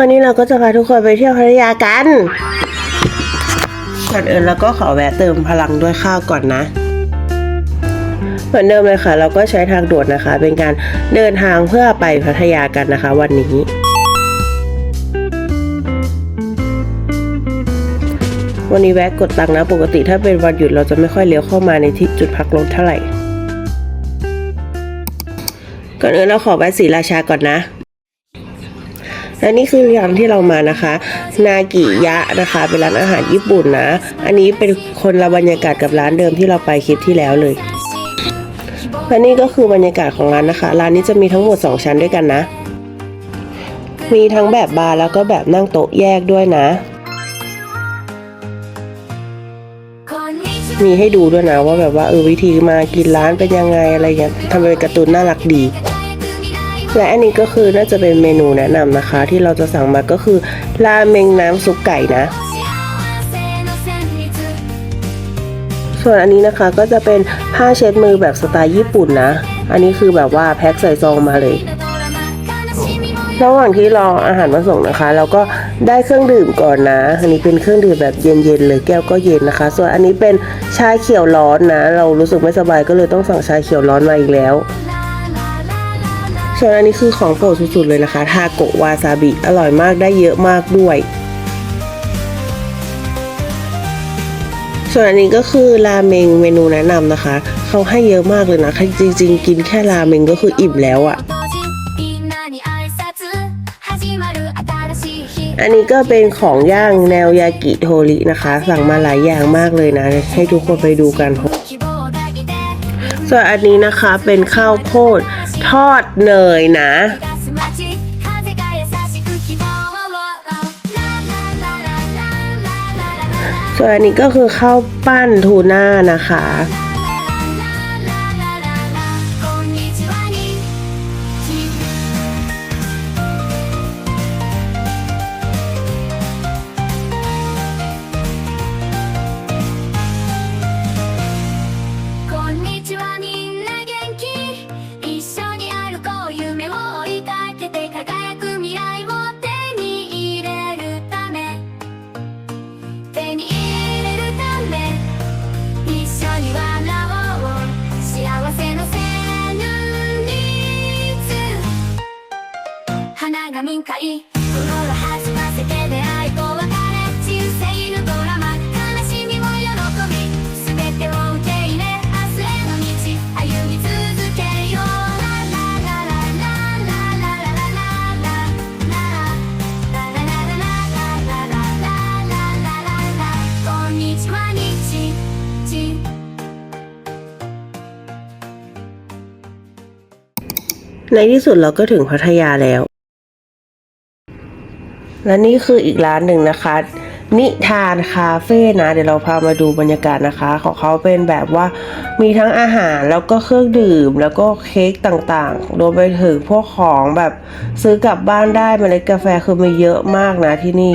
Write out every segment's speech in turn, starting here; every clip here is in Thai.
วันนี้เราก็จะพาทุกคนไปเที่ยวพัทยากัน ก่อนอื่นเราก็ขอแวะเติมพลังด้วยข้าวก่อนนะ เหมือนเดิมเลยค่ะ เราก็ใช้ทางด่วนนะคะ เป็นการเดินทางเพื่อไปพัทยากันนะคะ วันนี้วันนี้แวะกดตังค์นะ ปกติถ้าเป็นวันหยุดเราจะไม่ค่อยเลี้ยวเข้ามาในที่จุดพักรถเท่าไหร่ ก่อนอื่นเราขอแวะศรีราชาก่อนนะ และนี่คือร้านที่เรามานะคะ นากิยะนะคะ เป็นร้านอาหารญี่ปุ่นนะ อันนี้เป็นคนละบรรยากาศกับร้านเดิมที่เราไปคลิปที่แล้วเลยและนี่ก็คือบรรยากาศของร้านนะคะ ร้านนี้จะมีทั้งหมด 2 ชั้นด้วยกันนะ มีทั้งแบบบาร์แล้วก็แบบนั่งโต๊ะแยกด้วยนะ มีให้ดูด้วยนะว่าแบบว่าเออวิธีมากินร้านเป็นยังไงอะไรเงี้ยทำเป็นการ์ตูนน่ารักดี และอันนี้ก็คือน่าจะเป็นเมนูแนะนำนะคะ ที่เราจะสั่งมาก็คือราเมงน้ำซุปไก่นะ ส่วนอันนี้นะคะก็จะเป็นผ้าเช็ดมือแบบสไตล์ญี่ปุ่นนะ อันนี้คือแบบว่าแพ็คใส่ซองมาเลยระหว่างที่รออาหารมาส่งนะคะ เราก็ได้เครื่องดื่มก่อนนะ อันนี้เป็นเครื่องดื่มแบบเย็นๆเลยแก้วก็เย็นนะคะ ส่วนอันนี้เป็นชาเขียวร้อนนะ เรารู้สึกไม่สบายก็เลยต้องสั่งชาเขียวร้อนมาอีกแล้ว ส่วนอันนี้คือของโปรดสุดๆเลยนะคะทาโกะวาซาบิอร่อยมากได้เยอะมากด้วย ส่วนอันนี้ก็คือราเมงเมนูแนะนำนะคะ เขาให้เยอะมากเลยนะจริง ๆ กินแค่ราเมงก็คืออิ่มแล้วอะ่ะอันนี้ก็เป็นของย่างแนวยากิโทรินะคะ สั่งมาหลายอย่างมากเลยนะ ให้ทุกคนไปดูกัน ส่วนอันนี้นะคะเป็นข้าวโพด ทอดเนยนะ ส่วนอันนี้ก็คือข้าวปั้นทูน่านะคะ ในที่สุดเราก็ถึงพัทยาแล้ว และนี่คืออีกร้านหนึ่งนะคะ นิทานคาเฟ่นะ เดี๋ยวเราพามาดูบรรยากาศนะคะ ของเขาเป็นแบบว่ามีทั้งอาหารแล้วก็เครื่องดื่มแล้วก็เค้กต่างๆ รวมไปถึงพวกของแบบซื้อกลับบ้านได้เมล็ดกาแฟคือมีเยอะมากนะที่นี่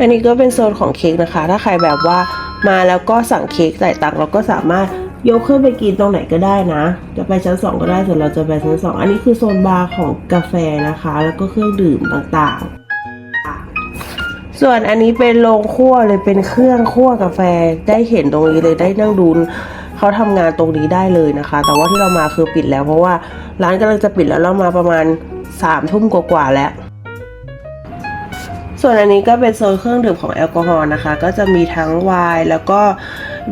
อันนี้ก็เป็นโซนของเค้กนะคะ ถ้าใครแบบว่ามาแล้วก็สั่งเค้กจ่ายตังค์เราก็สามารถยกขึ้นไปกินตรงไหนก็ได้นะ จะไปชั้นสองก็ได้ส่วนเราจะไปชั้นสองอันนี้คือโซนบาร์ของกาแฟนะคะ แล้วก็เครื่องดื่มต่างๆ ส่วนอันนี้เป็นโรงคั่วเลยเป็นเครื่องคั่วกาแฟได้เห็นตรงนี้เลยได้นั่งดูเขาทำงานตรงนี้ได้เลยนะคะ แต่ว่าที่เรามาคือปิดแล้วเพราะว่าร้านกำลังจะปิดแล้วเรามาประมาณสามทุ่มกว่าๆแล้ว ส่วนอันนี้ก็เป็นโซนเครื่องดื่มของแอลกอฮอล์นะคะ ก็จะมีทั้งไวน์แล้วก็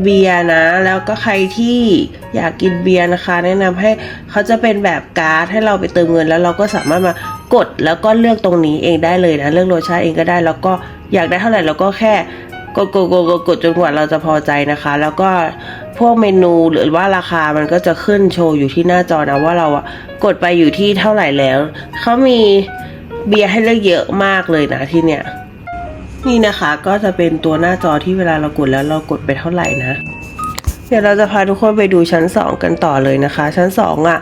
เบียร์นะ แล้วก็ใครที่อยากกินเบียร์นะคะ แนะนำให้เขาจะเป็นแบบการ์ดให้เราไปเติมเงิน แล้วเราก็สามารถมากดแล้วก็เลือกตรงนี้เองได้เลยนะเลือกรสชาติเองก็ได้ แล้วก็อยากได้เท่าไหร่เราก็แค่กดกดกดกดกดจนกว่าเราจะพอใจนะคะ แล้วก็พวกเมนูหรือว่าราคามันก็จะขึ้นโชว์อยู่ที่หน้าจอนะว่าเราอะกดไปอยู่ที่เท่าไหร่แล้วเขามี เบียร์ให้เลือกเยอะมากเลยนะที่เนี่ย นี่นะคะก็จะเป็นตัวหน้าจอที่เวลาเรากดแล้วเรากดไปเท่าไหร่นะ เดี๋ยวเราจะพาทุกคนไปดูชั้น 2 กันต่อเลยนะคะ ชั้น 2อะ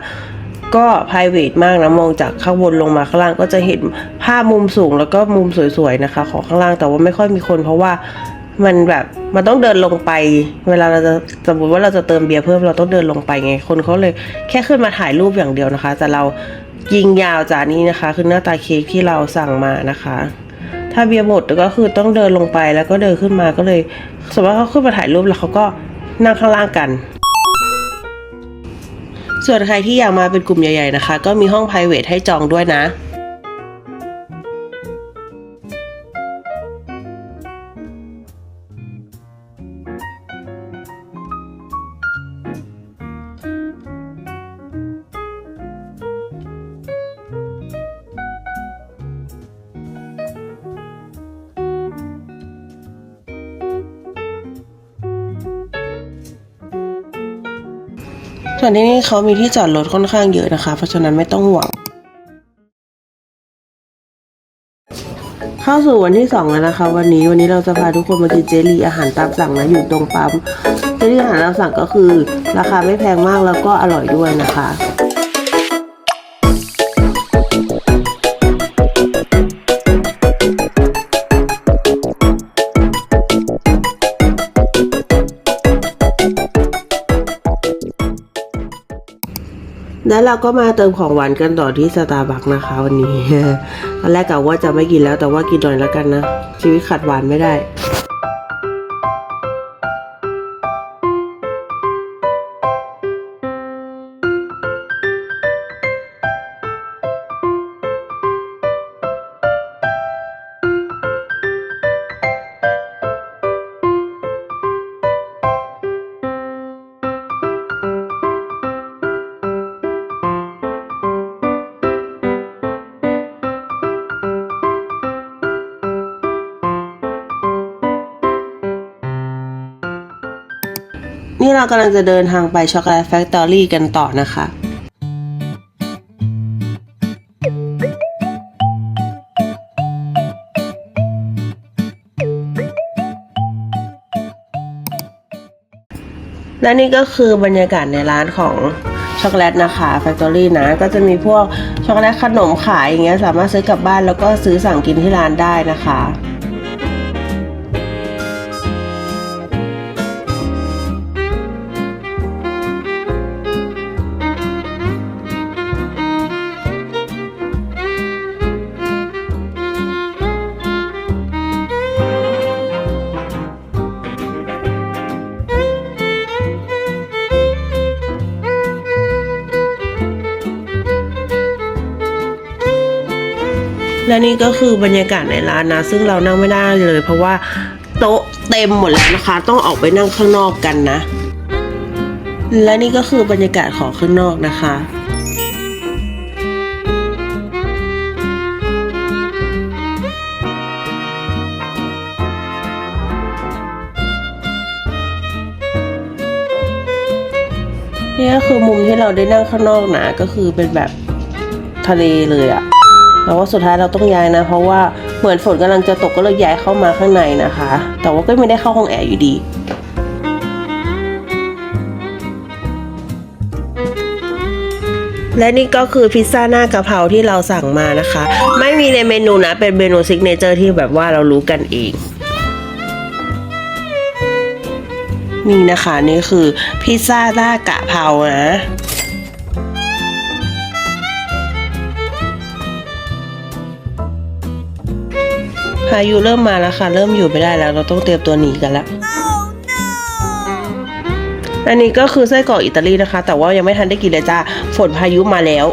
ก็ p r i v a t มากนะ มองจากข้างบนลงมาข้างล่างก็จะเห็นภาพมุมสูงแล้วก็มุมสวยๆนะคะ ของข้างล่างแต่ว่าไม่ค่อยมีคนเพราะว่ามันแบบมันต้องเดินลงไป เวลาเราจะสมมติว่าเราจะเติมเบียร์เพิ่มเราต้องเดินลงไปไงคนเขาเลยแค่ขึ้นมาถ่ายรูปอย่างเดียวนะคะ แต่เรา ยิงยาวจากนี้นะคะ คือหน้าตาเค้กที่เราสั่งมานะคะ ถ้าเบียร์หมดก็คือต้องเดินลงไปแล้วก็เดินขึ้นมาก็เลยสมมติว่าเขาขึ้นมาถ่ายรูปแล้วเขาก็นั่งข้างล่างกัน ส่วนใครที่อยากมาเป็นกลุ่มใหญ่ๆนะคะ ก็มีห้อง p r i v a t ให้จองด้วยนะ ส่วนที่นี่เขามีที่จอดรถค่อนข้างเยอะนะคะ เพราะฉะนั้นไม่ต้องห่วง เข้าสู่วันที่สองแล้วนะคะ วันนี้วันนี้เราจะพาทุกคนมากินเจลีอาหารตามสั่งนะอยู่ตรงปั๊มเจลีอาหารตามสั่งก็คือ ราคาไม่แพงมากแล้วก็อร่อยด้วยนะคะ แล้วเราก็มาเติมของหวานกันต่อที่สตาร์บัคนะคะวันนี้ตอนแรกกะว่าจะไม่กินแล้วแต่ว่ากินหน่อยแล้วกันนะ ชีวิตขาดหวานไม่ได้ เรากำลังจะเดินทางไปช็อกโกแลตแฟคทอรี่กันต่อนะคะและนี่ก็คือบรรยากาศในร้านของช็อกโกแลตนะคะแฟคทอรี่นะ ก็จะมีพวกช็อกโกแลตขนมขายอย่างเงี้ยสามารถซื้อกลับบ้านแล้วก็ซื้อสั่งกินที่ร้านได้นะคะ และนี่ก็คือบรรยากาศในร้านนะ ซึ่งเรานั่งไม่ได้เลย เพราะว่าโต๊ะเต็มหมดแล้วนะคะ ต้องออกไปนั่งข้างนอกกันนะ และนี่ก็คือบรรยากาศของข้างนอกนะคะนี่ก็คือมุมที่เราได้นั่งข้างนอกนะ ก็คือเป็นแบบทะเลเลยอะ แต่ว่าสุดท้ายเราต้องย้ายนะ เพราะว่าเหมือนฝนกำลังจะตกก็เลยย้ายเข้ามาข้างในนะคะ แต่ว่าก็ไม่ได้เข้าห้องแอร์อยู่ดีและนี่ก็คือพิซซ่าหน้ากะเพราที่เราสั่งมานะคะ ไม่มีในเมนูนะ เป็นเมนูซิกเนเจอร์ที่แบบว่าเรารู้กันเอง นี่นะคะ นี่คือพิซซ่าหน้ากะเพรานะายุเริ่มมาแล้วค่ะ เริ่มอยู่ไม่ได้แล้ว เราต้องเตรียมตัวหนีกันแล้วอันนี้ก็คือไส้กรอกอิตาลีนะคะ แต่ว่ายังไม่ทันได้กินเลยจ้าฝนพายุมาแล้ว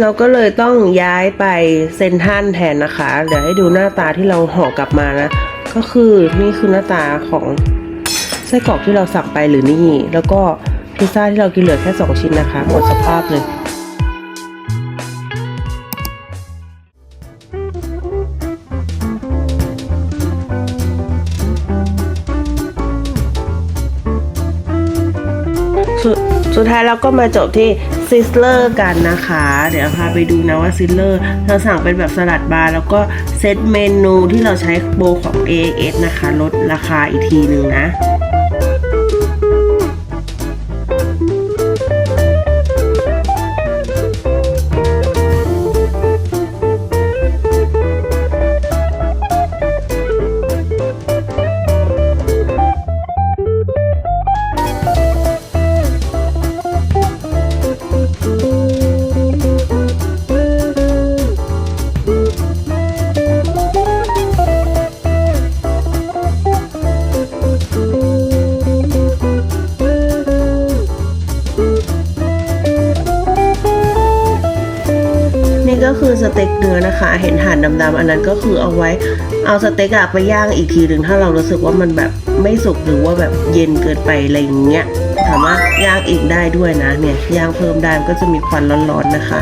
เราก็เลยต้องย้ายไปเซนทันแทนนะคะ เดี๋ยวให้ดูหน้าตาที่เราห่อกลับมานะ ก็คือนี่คือหน้าตาของไส้กรอกที่เราสั่งไปหรือนี่ แล้วก็พิซซ่าที่เรากินเหลือแค่สองชิ้นนะคะ หมดสภาพเลยสุดสุดท้ายเราก็มาจบที่ ซิสเลอร์กันนะคะ เดี๋ยวพาไปดูนะว่าซิสเลอร์เราสั่งเป็นแบบสลัดบาร์แล้วก็เซตเมนูที่เราใช้โบของ AS นะคะ ลดราคาอีกทีหนึ่งนะ ต็กเนื้อนะคะ เห็นถ่านดำๆอันนั้นก็คือเอาไว้เอาสเต็กอะไปย่างอีกทีหนึ่งถ้าเรารู้สึกว่ามันแบบไม่สุกหรือว่าแบบเย็นเกินไปอะไรอย่างเงี้ยสามารถย่างอีกได้ด้วยนะเนี่ยย่างเพิ่มได้ก็จะมีควันร้อนๆนะคะ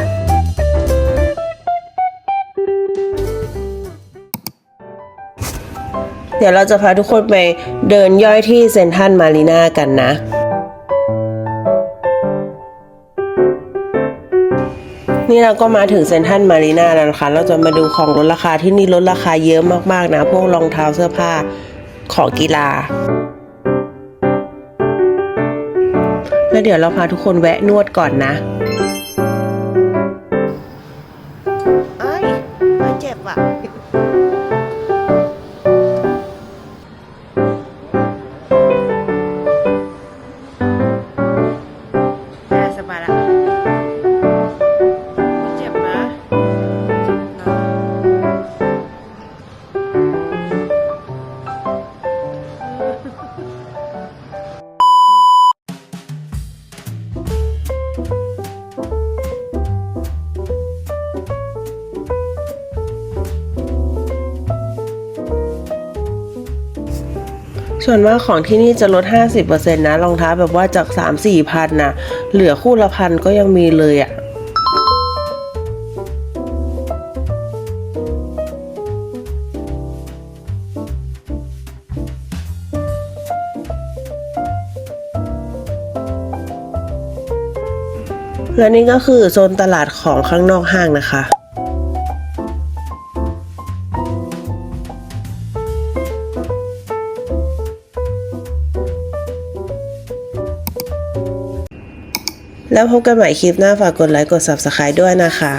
เดี๋ยวเราจะพาทุกคนไปเดินย่อยที่เซนทรันมารีนากันนะ นี่เราก็มาถึงเซนทรันมารีนาแล้วนะคะ เราจะมาดูของลดราคาที่นี่ลดราคาเยอะมากๆนะ พวกรองเท้าเสื้อผ้าของกีฬา แล้วเดี๋ยวเราพาทุกคนแวะนวดก่อนนะ ส่วนมากของที่นี่จะลด 50%นะรองเท้าแบบว่าจาก 3-4พันนะเหลือคู่ละพันก็ยังมีเลยอะ่ะและนี่ก็คือโซนตลาดของข้างนอกห้างนะคะ แล้วพบกันใหม่คลิปหน้าฝากกดไลค์กด Subscribe ด้วยนะคะ